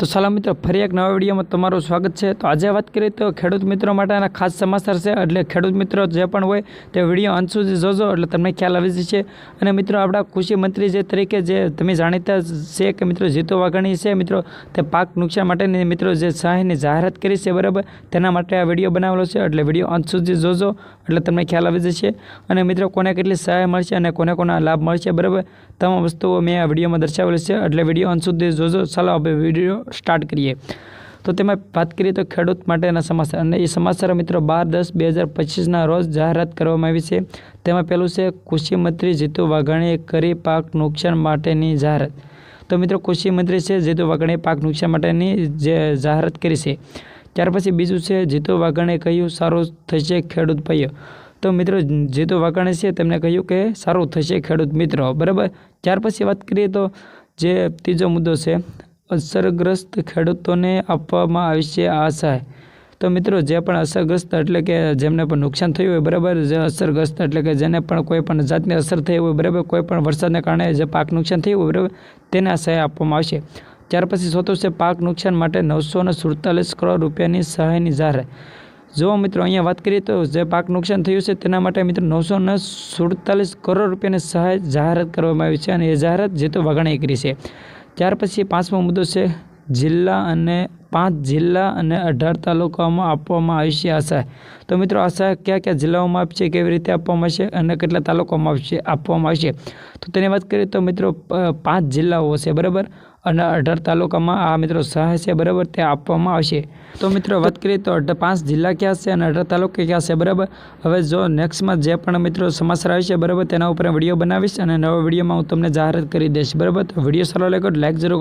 તો સલામ મિત્રો, ફરી એક નવા વિડીયોમાં તમારું સ્વાગત છે. તો આજે વાત કરીએ તો ખેડૂત મિત્રો માટેના ખાસ સમાચાર છે. એટલે ખેડૂત મિત્રો જે પણ હોય તે વીડિયો અંત સુધી જોજો, એટલે તમને ખ્યાલ આવી જશે. અને મિત્રો, આપણા કૃષિ મંત્રી જે તરીકે જે તમે જાણીતા છે કે મિત્રો, જીતુ વાઘાણી છે, મિત્રો, તે પાક નુકસાન માટેની મિત્રો જે સહાયની જાહેરાત કરી છે, બરાબર? તેના માટે આ વીડિયો બનાવેલો છે, એટલે વીડિયો અંત સુધી જોજો, એટલે તમને ખ્યાલ આવી જશે. અને મિત્રો, કોને કેટલી સહાય મળશે અને કોને કોના લાભ મળશે, બરાબર? તમામ વસ્તુઓ મેં આ વિડીયોમાં દર્શાવેલી છે, એટલે વીડિયો અંત સુધી જોજો. ચાલો આપણે વીડિયો સ્ટાર્ટ કરીએ. તો તેમાં વાત કરીએ તો ખેડૂત માટેના સમાચાર. અને એ સમાચાર મિત્રો બાર દસ બે હજાર પચીસના રોજ જાહેરાત કરવામાં આવી છે. તેમાં પહેલું છે, કૃષિ મંત્રી જીતુ વાઘાણીએ કરી પાક નુકસાન માટેની જાહેરાત. તો મિત્રો, કૃષિ મંત્રી છે, જીતુ વાઘાણીએ પાક નુકસાન માટેની જે જાહેરાત કરી છે. ત્યાર પછી બીજું છે, જીતુ વાઘાણીએ કહ્યું, સારું થશે ખેડૂત ભાઈઓ. તો મિત્રો, જીતુ વાઘાણી છે, તેમણે કહ્યું કે, સારું થશે ખેડૂત મિત્રો. બરાબર? ત્યાર પછી વાત કરીએ તો જે ત્રીજો મુદ્દો છે અસરગ્રસ્ત ખેડૂતોને આપવામાં આવશે આ સહાય. તો મિત્રો, જે પણ અસરગ્રસ્ત એટલે કે જેમને પણ નુકસાન થયું હોય, બરાબર? જે અસરગ્રસ્ત એટલે કે જેને પણ કોઈ પણ જાતની અસર થઈ હોય, બરાબર? કોઈ પણ વરસાદને કારણે જે પાક નુકસાન થયું હોય, બરાબર? તેને આ સહાય આપવામાં આવશે. ત્યાર પછી ચોથું છે, પાક નુકસાન માટે નવસો ને સુડતાલીસ કરોડ રૂપિયાની સહાયની જાહેરાત. જો મિત્રો, અહીંયા વાત કરીએ તો જે પાક નુકસાન થયું છે, તેના માટે મિત્રો નવસો ને સુડતાલીસ કરોડ રૂપિયાની સહાય જાહેરાત કરવામાં આવી છે અને એ જાહેરાત જીતુ વાઘાણીએ કરી છે. ત્યાર પછી પાંચમો મુદ્દો છે, જિલ્લા અને પાંચ જિલ્લા અને અઢાર તાલુકાઓમાં આપવામાં આવશે આ સહાય તો મિત્રો આ સહાય કયા કયા જિલ્લાઓમાં આપશે કેવી રીતે આપવામાં આવશે અને કેટલા તાલુકામાં આવશે આપવામાં આવશે તો તેની વાત કરીએ તો મિત્રો પાંચ જિલ્લાઓ છે, બરાબર? અને અઢાર તાલુકામાં આ મિત્રો સહાય છે, બરાબર? તે આપવામાં આવશે. તો મિત્રો, વાત કરીએ તો અઢાર પાંચ જિલ્લા ક્યાં છે અને અઢાર તાલુકા ક્યાં છે, બરાબર? હવે જો નેક્સ્ટમાં જે પણ મિત્રો સમાચાર છે, બરાબર, તેના ઉપર વીડિયો બનાવીશ અને નવા વિડીયોમાં હું તમને જાહેરાત કરી દઈશ, બરાબર? તો વીડિયો સારો લાગ્યો લાઈક જરૂર.